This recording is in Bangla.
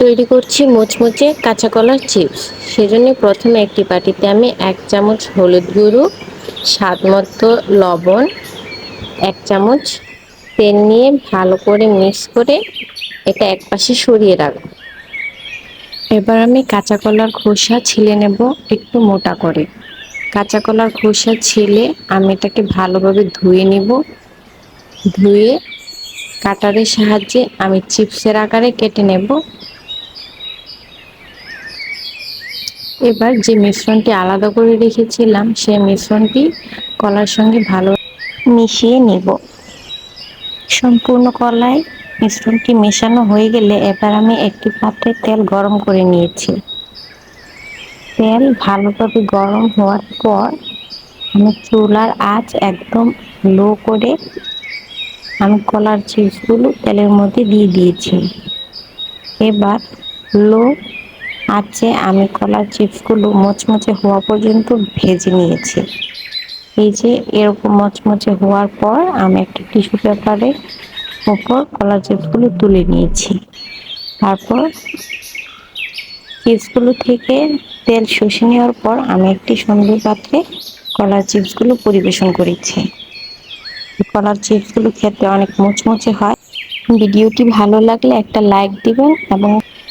তৈরি করছি মুচমুচে কাঁচা কলার চিপস। সেজন্য প্রথমে একটি বাটিতে আমি এক চামচ হলুদ গুঁড়ো, স্বাদ মতো লবণ, এক চামচ তেল নিয়ে ভালো করে মিক্স করে এটা এক পাশে সরিয়ে রাখব। এবার আমি কাঁচা কলার খোসা ছিলে নেব একটু মোটা করে। কাঁচা কলার খোসা ছিলে আমি এটাকে ভালোভাবে ধুয়ে নিব। ধুয়ে কাটারের সাহায্যে আমি চিপসের আকারে কেটে নেব। এবার যে মিশ্রণটি আলাদা করে রেখেছিলাম সেই মিশ্রণটি কলার সঙ্গে ভালো মিশিয়ে নিব। সম্পূর্ণ কলায় মিশ্রণটি মেশানো হয়ে গেলে এবার আমি একটি পাত্রে তেল গরম করে নিয়েছি। তেল ভালোভাবে গরম হওয়ার পর আমি চুলার আঁচ একদম লো করে আমি কলার চিপসগুলো তেলের মধ্যে দিয়ে দিয়েছি। এবার লো আছে আমি কলার চিপসগুলো মচমচে হওয়া পর্যন্ত ভেজে নিয়েছি। এই যে এরকম মচমচে হওয়ার পর আমি একটা টিস্যু পেপারে উপর কলার চিপসগুলো তুলে নিয়েছি। তারপর চিপসগুলো থেকে তেল শুষে নেওয়ার পর আমি একটি সুন্দর পাত্রে কলার চিপসগুলো পরিবেশন করেছি। কলার চিপসগুলো খেতে অনেক মুচমুচে হয়। ভিডিওটি ভালো লাগলে একটা লাইক দিবেন এবং